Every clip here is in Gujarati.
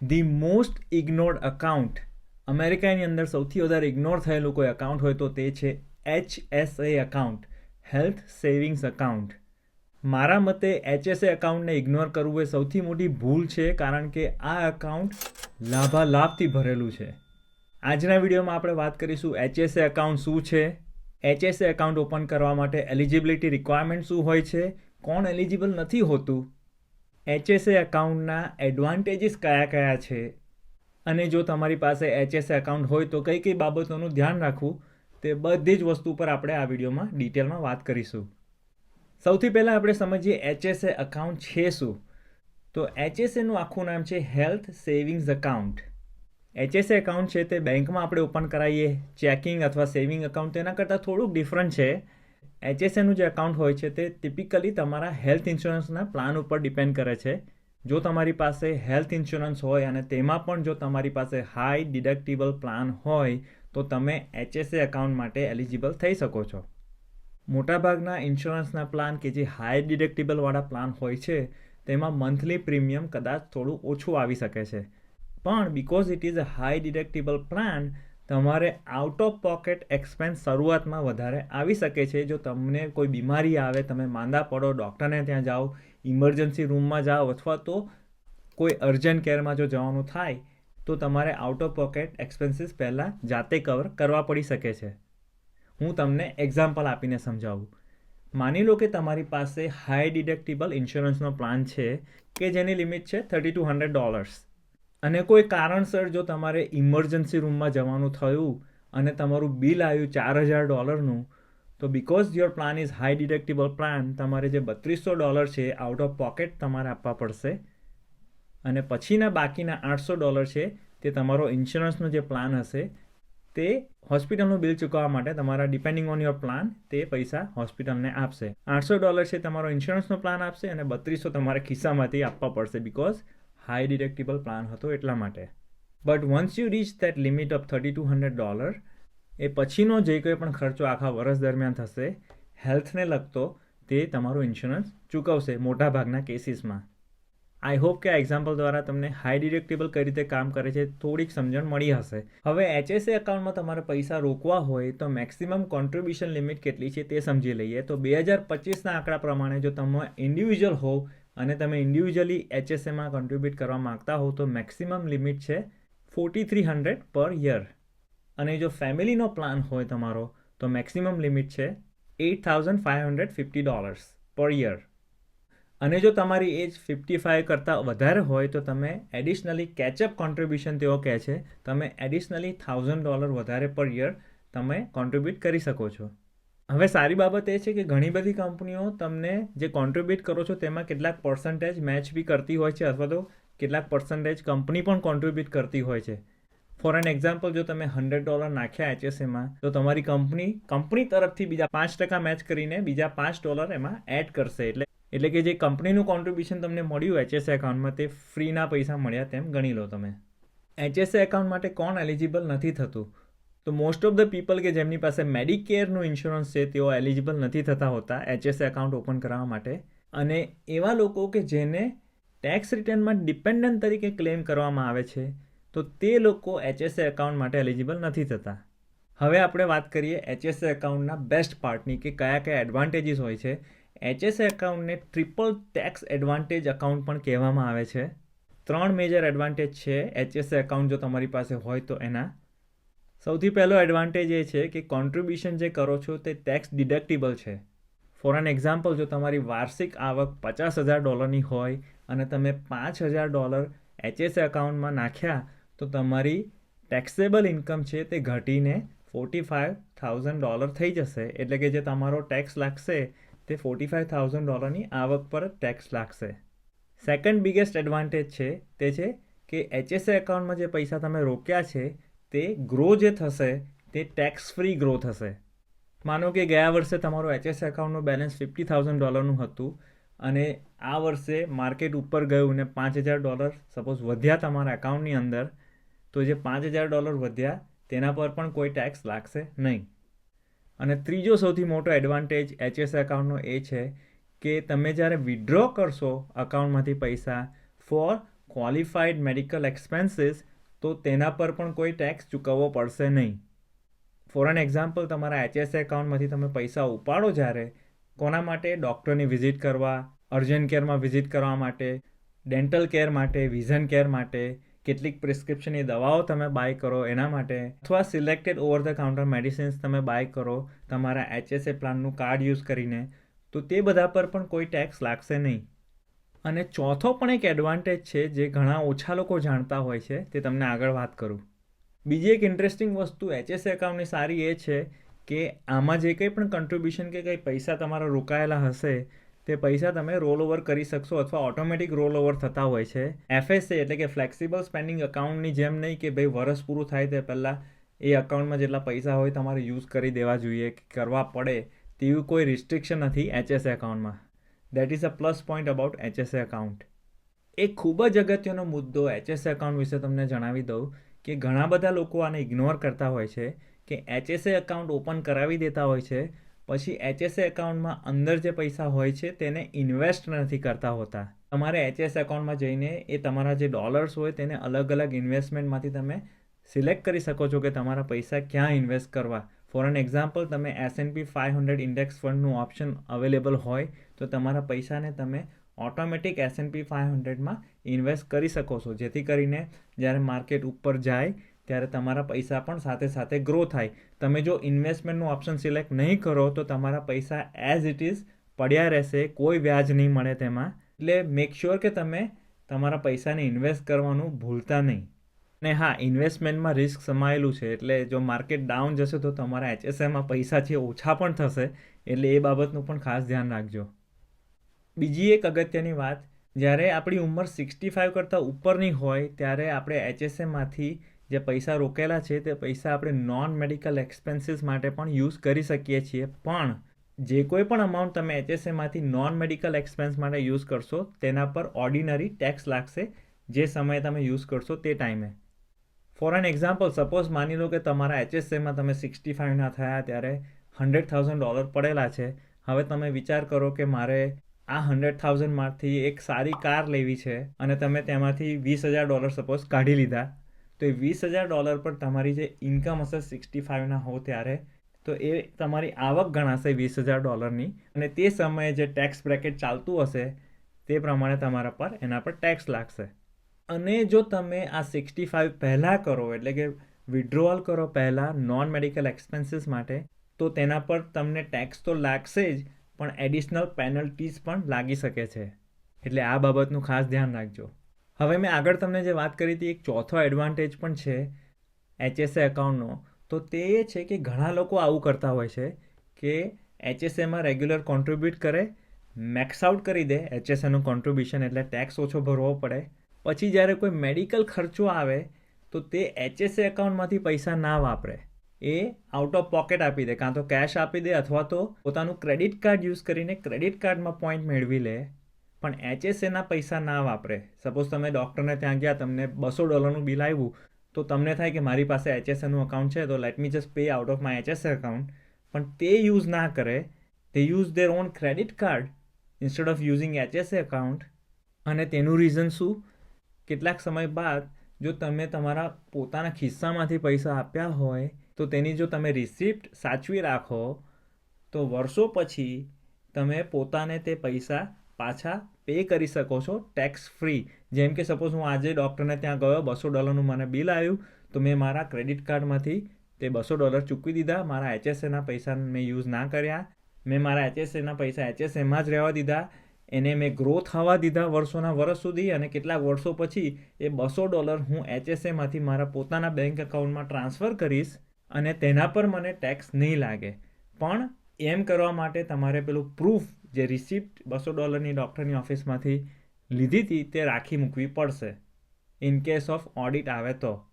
The most ઇગ્નોર્ડ account. અમેરિકાની અંદર સૌથી વધારે ઇગ્નોર થયેલું કોઈ અકાઉન્ટ હોય તો તે છે H S A account, health savings account. મારા મતે એચએસએ અકાઉન્ટને ઇગ્નોર કરવું એ સૌથી મોટી ભૂલ છે કારણ કે આ અકાઉન્ટ લાભાલાભથી ભરેલું છે. આજના વિડીયોમાં આપણે વાત કરીશું એચએસએ અકાઉન્ટ શું છે, એચએસએ અકાઉન્ટ ઓપન કરવા માટે એલિજિબિલિટી રિક્વાયરમેન્ટ શું હોય છે, કોણ એલિજિબલ નથી હોતું એચએસએ અકાઉન્ટના એડવાન્ટેજીસ કયા કયા છે? અને જો તમારી પાસે એચએસએ અકાઉન્ટ હોય તો કઈ કઈ બાબતોનું ધ્યાન રાખવું? તે બધી જ વસ્તુ પર આપણે આ વિડીયોમાં ડિટેલમાં વાત કરીશું. સૌથી પહેલાં આપણે સમજીએ એચએસએ અકાઉન્ટ છે શું? તો એચએસએનું આખું નામ છે health savings account HSA account છે તે બેંકમાં આપણે ઓપન કરાવીએ ચેકિંગ અથવા સેવિંગ અકાઉન્ટ તેના કરતાં થોડુંક ડિફરન્ટ છે. એચએસએનું જે અકાઉન્ટ હોય છે તે ટિપિકલી તમારા હેલ્થ ઇન્સ્યોરન્સના પ્લાન ઉપર ડિપેન્ડ કરે છે. જો તમારી પાસે હેલ્થ ઇન્સ્યોરન્સ હોય અને તેમાં પણ જો તમારી પાસે હાઈ ડિડક્ટિબલ પ્લાન હોય, તો તમે એચએસએ અકાઉન્ટ માટે એલિજિબલ થઈ શકો છો. મોટાભાગના ઇન્સ્યોરન્સના પ્લાન કે જે હાઈ ડિડક્ટિબલવાળા પ્લાન હોય છે, તેમાં મંથલી પ્રીમિયમ કદાચ થોડું ઓછું આવી શકે છે. પણ because it is a high deductible plan તમારે આઉટ ઓફ પોકેટ એક્સપેન્સ શરૂઆતમાં વધારે આવી શકે છે. જો તમને કોઈ બીમારી આવે, તમે માંદા પડો ડૉક્ટરને ત્યાં જાઓ ઇમરજન્સી રૂમમાં જાઓ અથવા તો કોઈ અર્જન્ટ કેરમાં જો જવાનું થાય, તો તમારે આઉટ ઓફ પોકેટ એક્સપેન્સીસ પહેલાં જાતે કવર કરવા પડી શકે છે. હું તમને એક્ઝામ્પલ આપીને સમજાવું. માની લો કે તમારી પાસે હાઈ ડિડક્ટિબલ ઇન્સ્યોરન્સનો પ્લાન છે, કે જેની લિમિટ છે થર્ટી ટુ હંડ્રેડ ડોલર્સ અને કોઈ કારણસર જો તમારે ઇમરજન્સી રૂમમાં જવાનું થયું અને તમારું બિલ આવ્યું ચાર હજાર ડોલરનું, તો because your plan is high deductible plan તમારે જે બત્રીસો ડોલર છે આઉટ ઓફ પોકેટ તમારે આપવા પડશે. અને પછીના બાકીના આઠસો ડોલર છે, તે તમારો ઇન્સ્યોરન્સનો જે પ્લાન હશે, તે હોસ્પિટલનું બિલ ચૂકવવા માટે તમારા ડિપેન્ડિંગ ઓન યોર પ્લાન તે પૈસા હોસ્પિટલને આપશે. આઠસો ડોલર છે, તમારો ઇન્સ્યોરન્સનો પ્લાન આપશે અને બત્રીસો તમારે ખિસ્સામાંથી આપવા પડશે બિકોઝ હાઈ ડિડક્ટિબલ પ્લાન હતો એટલા માટે. But once you reach that limit of thirty two hundred dollar એ પછીનો જે કોઈ પણ ખર્ચો આખા વર્ષ દરમિયાન થશે હેલ્થને લગતો તે તમારું ઇન્સ્યોરન્સ ચૂકવશે મોટાભાગના કેસીસમાં આઈ હોપ કે આ એક્ઝામ્પલ દ્વારા તમને હાઈ ડિડક્ટેબલ કઈ રીતે કામ કરે છે થોડીક સમજણ મળી હશે. હવે એચએસએ એકાઉન્ટમાં તમારે પૈસા રોકવા હોય તો મેક્સિમમ કોન્ટ્રીબ્યુશન લિમિટ કેટલી છે તે સમજી લઈએ. તો બે હજાર પચીસના આંકડા પ્રમાણે જો તમે ઇન્ડિવિજ્યુઅલ હોવ અને તમે ઇન્ડિવિજ્યુઅલી એચએસએમાં કોન્ટ્રીબ્યુટ કરવા માગતા હો તો મેક્સિમમ લિમિટ છે forty three hundred per year અને જો ફેમિલીનો પ્લાન હોય તમારો, તો મેક્સિમમ લિમિટ છે eight thousand five hundred fifty dollars per year અને જો તમારી એજ ફિફ્ટી ફાઇવ કરતાં વધારે હોય તો તમે એડિશનલી કેચઅપ કોન્ટ્રીબ્યુશન તેઓ કહે છે, તમે એડિશનલી થાઉઝન્ડ ડોલર વધારે પર યર તમે કોન્ટ્રીબ્યુટ કરી શકો છો. હવે સારી બાબત એ છે કે ઘણી બધી કંપનીઓ તમને જે કોન્ટ્રીબ્યુટ કરો છો તેમાં કેટલાક પર્સન્ટેજ મેચ બી કરતી હોય છે અથવા તો કેટલાક પર્સન્ટેજ કંપની પણ કોન્ટ્રીબ્યુટ કરતી હોય છે. ફોર એન એક્ઝામ્પલ જો તમે હંડ્રેડ ડોલર નાખ્યા એચએસએમાં, તો તમારી કંપની કંપની તરફથી બીજા પાંચ ટકા મેચ કરીને બીજા પાંચ ડોલર એમાં એડ કરશે. એટલે એટલે કે જે કંપનીનું કોન્ટ્રીબ્યુશન તમને મળ્યું એચએસએ એકાઉન્ટમાં તે ફ્રીના પૈસા મળ્યા તેમ ગણી લો તમે. એચએસએ એકાઉન્ટ માટે કોણ એલિજિબલ નથી થતું? તો મોસ્ટ ઓફ ધ પીપલ કે જેમની પાસે મેડિકેરનો ઇન્સ્યોરન્સ છે, તેઓ એલિજિબલ નથી થતા હોતા એચએસએ એકાઉન્ટ ઓપન કરવા માટે. અને એવા લોકો કે જેને ટેક્સ રિટર્નમાં ડિપેન્ડન્ટ તરીકે ક્લેમ કરવામાં આવે છે, તો તે લોકો એચએસએ એકાઉન્ટ માટે એલિજિબલ નથી થતા. હવે આપણે વાત કરીએ એચએસએ એકાઉન્ટના બેસ્ટ પાર્ટની કે કયા કયા એડવાન્ટેજીસ હોય છે. એચએસએ એકાઉન્ટને ટ્રિપલ ટેક્સ એડવાન્ટેજ અકાઉન્ટ પણ કહેવામાં આવે છે. ત્રણ મેજર એડવાન્ટેજ છે એચએસએ એકાઉન્ટ જો તમારી પાસે હોય તો એના. સૌથી પહેલો એડવાન્ટેજ એ છે કે કોન્ટ્રીબ્યુશન જે કરો છો તે ટેક્સ ડિડક્ટિબલ છે. ફોર એન એક્ઝામ્પલ જો તમારી વાર્ષિક આવક પચાસ હજાર ડોલરની હોય અને તમે પાંચ હજાર ડોલર એચએસએ એકાઉન્ટમાં નાખ્યા, તો તમારી ટેક્સેબલ ઇન્કમ છે તે ઘટીને ફોર્ટી ફાઇવ થાઉઝન્ડ ડોલર થઈ જશે. એટલે કે જે તમારો ટેક્સ લાગશે, તે ફોર્ટી ફાઇવ થાઉઝન્ડ ડોલરની આવક પર ટેક્સ લાગશે. સેકન્ડ બિગેસ્ટ એડવાન્ટેજ છે તે છે કે એચએસએ એકાઉન્ટમાં જે પૈસા તમે રોક્યા છે તે ગ્રો જે થશે, તે ટેક્સ ફ્રી ગ્રો થશે. માનો કે ગયા વર્ષે તમારું એચએસ એકાઉન્ટનું બેલેન્સ ફિફ્ટી થાઉઝન્ડ ડોલરનું હતું અને આ વર્ષે માર્કેટ ઉપર ગયું ને પાંચ હજાર ડોલર સપોઝ વધ્યા તમારા એકાઉન્ટની અંદર, તો જે પાંચ હજાર ડોલર વધ્યા, તેના પર પણ કોઈ ટેક્સ લાગશે નહીં. અને ત્રીજો સૌથી મોટો એડવાન્ટેજ એચએસ એકાઉન્ટનો એ છે કે તમે જ્યારે વિડ્રો કરશો અકાઉન્ટમાંથી પૈસા ફોર ક્વોલિફાઈડ મેડિકલ એક્સપેન્સીસ તો તેના પર પણ કોઈ ટેક્સ ચૂકવવો પડશે નહીં. ફોર એન એક્ઝામ્પલ તમારા એચએસએ એકાઉન્ટમાંથી તમે પૈસા ઉપાડો જ્યારે, કોના માટે? ડૉક્ટરની વિઝિટ કરવા અર્જન્ટ કેરમાં વિઝિટ કરવા માટે ડેન્ટલ કેર માટે વિઝન કેર માટે, કેટલીક પ્રિસ્ક્રિપ્શનની દવાઓ તમે બાય કરો એના માટે, અથવા selected over the counter medicines તમે બાય કરો તમારા એચએસએ પ્લાનનું કાર્ડ યુઝ કરીને, તો તે બધા પર પણ કોઈ ટેક્સ લાગશે નહીં. અને ચોથો પણ એક એડવાન્ટેજ છે જે ઘણા ઓછા લોકો જાણતા હોય છે, તે તમને આગળ વાત કરું. બીજી એક ઇન્ટરેસ્ટિંગ વસ્તુ એચએસ એકાઉન્ટની સારી એ છે કે આમાં જે કંઈ પણ કન્ટ્રીબ્યુશન કે કંઈ પૈસા તમારા રોકાયેલા હશે, તે પૈસા તમે રોલ ઓવર કરી શકશો અથવા ઓટોમેટિક રોલ ઓવર થતા હોય છે. એફએસએ એટલે કે ફ્લેક્સિબલ સ્પેન્ડિંગ અકાઉન્ટની જેમ નહીં કે ભાઈ વરસ પૂરું થાય તે પહેલાં એ અકાઉન્ટમાં જેટલા પૈસા હોય તમારે યુઝ કરી દેવા જોઈએ, કે કરવા પડે તેવું કોઈ રિસ્ટ્રિક્શન નથી એચએસએ એકાઉન્ટમાં that is a plus point about HSA account એક ખૂબ જ અગત્યનો મુદ્દો એચએસએ એકાઉન્ટ વિશે તમને જણાવી દઉં કે ઘણા બધા લોકો આને ઇગ્નોર કરતા હોય છે કે એચએસએ એકાઉન્ટ ઓપન કરાવી દેતા હોય છે, પછી એચએસએ એકાઉન્ટમાં અંદર જે પૈસા હોય છે તેને ઇન્વેસ્ટ નથી કરતા હોતા. તમારે એચએસ એકાઉન્ટમાં જઈને એ તમારા જે ડોલર્સ હોય તેને અલગ અલગ ઇન્વેસ્ટમેન્ટમાંથી તમે સિલેક્ટ કરી શકો છો કે તમારા પૈસા ક્યાં ઇન્વેસ્ટ કરવા. ફોર એન એક્ઝામ્પલ તમે S and P five hundred index ફંડનું option available હોય, તો તમારા પૈસાને તમે automatic S and P five હંડ્રેડમાં invest કરી શકો છો. જેથી કરીને જ્યારે માર્કેટ ઉપર જાય, ત્યારે તમારા પૈસા પણ સાથે સાથે ગ્રો થાય. તમે જો ઇન્વેસ્ટમેન્ટનું ઓપ્શન સિલેક્ટ નહીં કરો, તો તમારા પૈસા એઝ ઇટ ઇઝ પડ્યા રહેશે, કોઈ વ્યાજ નહીં મળે તેમાં. એટલે મેક શ્યોર કે તમે તમારા પૈસાને ઇન્વેસ્ટ કરવાનું ભૂલતા નહીં. ને હા ઇન્વેસ્ટમેન્ટમાં રિસ્ક સમાયેલું છે. એટલે જો માર્કેટ ડાઉન જશે તો તમારા એચએસએમાં પૈસા છે ઓછા પણ થશે. એટલે એ બાબતનું પણ ખાસ ધ્યાન રાખજો. બીજી એક અગત્યની વાત, જ્યારે આપણી ઉંમર સિક્સટી ફાઇવ કરતાં ઉપરની હોય, ત્યારે આપણે એચએસએમાંથી જે પૈસા રોકેલા છે, તે પૈસા આપણે નોન મેડિકલ એક્સપેન્સીસ માટે પણ યુઝ કરી શકીએ છીએ. પણ જે કોઈ પણ અમાઉન્ટ તમે એચએસએમાંથી નોન મેડિકલ એક્સપેન્સ માટે યુઝ કરશો, તેના પર ઓર્ડિનરી ટેક્સ લાગશે જે સમયે તમે યુઝ કરશો તે ટાઈમે ફોર એન એક્ઝામ્પલ સપોઝ માની લો કે તમારા એચએસએમાં તમે સિક્સટી ફાઇવના થયા ત્યારે હંડ્રેડ થાઉઝન્ડ ડોલર પડેલા છે. હવે તમે વિચાર કરો કે મારે આ હંડ્રેડ થાઉઝન્ડમાંથી એક સારી કાર લેવી છે અને તમે તેમાંથી વીસ હજાર ડોલર સપોઝ કાઢી લીધા. તો એ વીસ હજાર ડોલર પર તમારી જે ઇન્કમ હશે સિક્સટી ફાઇવના હો ત્યારે, તો એ તમારી આવક ગણાશે વીસ હજાર ડોલરની અને તે સમયે જે ટેક્સ બ્રેકેટ ચાલતું હશે, તે પ્રમાણે તમારા પર એના પર ટેક્સ લાગશે. અને જો તમે આ સિક્સટી ફાઇવ પહેલાં કરો, એટલે કે વિડ્રોઅલ કરો પહેલાં નોન મેડિકલ એક્સપેન્સીસ માટે, તો તેના પર તમને ટેક્સ તો લાગશે જ, પણ એડિશનલ પેનલ્ટીઝ પણ લાગી શકે છે. એટલે આ બાબતનું ખાસ ધ્યાન રાખજો. હવે મેં આગળ તમને જે વાત કરી હતી, એક ચોથો એડવાન્ટેજ પણ છે એચએસએ એકાઉન્ટનો તો તે એ છે કે ઘણા લોકો આવું કરતા હોય છે કે એચએસએમાં રેગ્યુલર કોન્ટ્રીબ્યુટ કરે મેક્સ આઉટ કરી દે એચએસએનું કોન્ટ્રીબ્યુશન એટલે ટેક્સ ઓછો ભરવો પડે પછી જ્યારે કોઈ મેડિકલ ખર્ચો આવે, તો તે એચએસએ એકાઉન્ટમાંથી પૈસા ના વાપરે. એ આઉટ ઓફ પોકેટ આપી દે. કાં તો કેશ આપી દે અથવા તો પોતાનું ક્રેડિટ કાર્ડ યુઝ કરીને ક્રેડિટ કાર્ડમાં પોઈન્ટ મેળવી લે. પણ એચએસએના પૈસા ના વાપરે. સપોઝ તમે ડૉક્ટરને ત્યાં ગયા, તમને બસો ડોલરનું બિલ આવ્યું, તો તમને થાય કે મારી પાસે એચએસએનું અકાઉન્ટ છે, તો let me just pay out of my HSA account પણ તે યુઝ ના કરે. તે use their own credit card instead of using HSA account અને તેનું રીઝન શું? કેટલાક સમય બાદ જો તમે તમારા પોતાના ખિસ્સામાંથી પૈસા આપ્યા હોય, તો તેની જો તમે રિસિપ્ટ સાચવી રાખો, તો વર્ષો પછી તમે પોતાને તે પૈસા પાછા પે કરી શકો છો ટેક્સ ફ્રી જેમ કે સપોઝ હું આજે ડૉક્ટરને ત્યાં ગયો, બસો ડોલરનું મને બિલ આવ્યું, તો મેં મારા ક્રેડિટ કાર્ડમાંથી તે બસો ડોલર ચૂકવી દીધા. મારા એચએસએના પૈસા મેં યુઝ ના કર્યા. મેં મારા એચએસએના પૈસા એચએસએમાં જ રહેવા દીધા. એને મેં ગ્રો થવા દીધા વર્ષોના વર્ષ સુધી અને કેટલાક વર્ષો પછી એ બસો ડોલર હું એચએસએમાંથી મારા પોતાના બેંક એકાઉન્ટમાં ટ્રાન્સફર કરીશ અને તેના પર મને ટેક્સ નહીં લાગે. પણ એમ કરવા માટે તમારે પેલું પ્રૂફ જે રિસિપ્ટ બસો ડોલરની ડૉક્ટરની ઓફિસમાંથી લીધી હતી તે રાખી મૂકવી પડશે. ઇન કેસ ઓફ ઓડિટ આવે તો.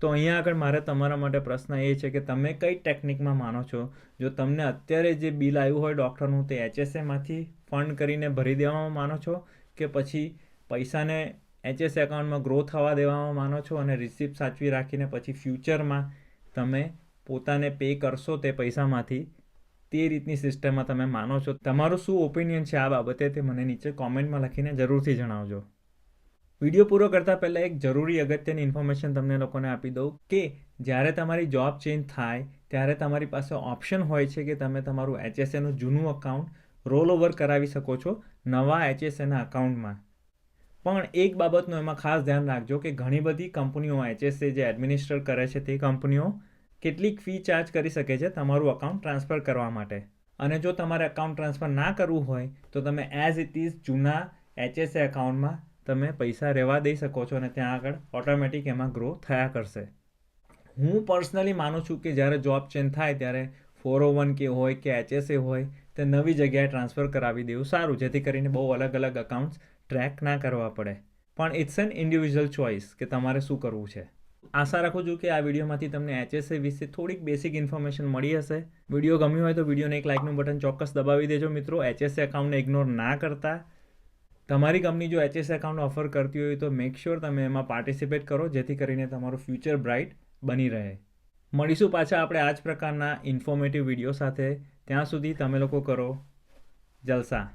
તો અહીંયા આગળ મારે તમારા માટે પ્રશ્ન એ છે કે તમે કઈ ટેકનિકમાં માનો છો? જો તમને અત્યારે જે બિલ આવ્યું હોય ડૉક્ટરનું તે એચએસએમાંથી ફંડ કરીને ભરી દેવામાં માનો છો કે પછી પૈસાને એચએસ એકાઉન્ટમાં ગ્રો થવા દેવામાં માનો છો અને રિસિપ્ટ સાચવી રાખીને પછી ફ્યુચરમાં તમે પોતાને પે કરશો તે પૈસામાંથી? તે રીતની સિસ્ટમમાં તમે માનો છો. તમારું શું ઓપિનિયન છે આ બાબતે તે મને નીચે કોમેન્ટમાં લખીને જરૂરથી જણાવજો. વીડિયો પૂરો કરતાં પહેલાં એક જરૂરી અગત્યની ઇન્ફોર્મેશન તમને લોકોને આપી દઉં કે જ્યારે તમારી જોબ ચેન્જ થાય, ત્યારે તમારી પાસે ઓપ્શન હોય છે કે તમે તમારું એચએસએનું જૂનું અકાઉન્ટ રોલ ઓવર કરાવી શકો છો નવા એચએસએના અકાઉન્ટમાં પણ એક બાબતનું એમાં ખાસ ધ્યાન રાખજો કે ઘણી બધી કંપનીઓ એચએસએ જે એડમિનિસ્ટર કરે છે તે કંપનીઓ કેટલીક ફી ચાર્જ કરી શકે છે તમારું અકાઉન્ટ ટ્રાન્સફર કરવા માટે. અને જો તમારે અકાઉન્ટ ટ્રાન્સફર ના કરવું હોય તો તમે એઝ ઇટ ઇઝ જૂના એચએસએ અકાઉન્ટમાં તમે પૈસા રહેવા દઈ શકો છો અને ત્યાં આગળ ઓટોમેટિક એમાં ગ્રો થયા કરશે. હું પર્સનલી માનું છું કે જ્યારે જોબ ચેન્જ થાય ત્યારે ફોર કે હોય કે એચએસએ હોય તે નવી જગ્યાએ ટ્રાન્સફર કરાવી દેવું સારું, જેથી કરીને બહુ અલગ અલગ અકાઉન્ટ્સ ટ્રેક ના કરવા પડે. પણ ઇટ્સ એન ઇન્ડિવિજ્યુઅલ ચોઇસ કે તમારે શું કરવું છે. આશા રાખું છું કે આ વિડીયોમાંથી તમને એચએસએ વિશે થોડીક બેસિક ઇન્ફોર્મેશન મળી હશે. વીડિયો ગમ્યો હોય તો વિડીયોને એક લાઇકનું બટન ચોક્કસ દબાવી દેજો મિત્રો. એચએસએ અકાઉન્ટને ઇગ્નોર ના કરતા. તમારી કંપની જો એચએસ એકાઉન્ટ ઓફર કરતી હોય તો મેક શ્યોર તમે એમાં પાર્ટિસિપેટ કરો, જેથી કરીને તમારું ફ્યુચર બ્રાઇટ બની રહે. મળીશું પાછા આપણે આ જ પ્રકારના ઇન્ફોર્મેટિવ વીડિયો સાથે. ત્યાં સુધી તમે લોકો કરો જલસા.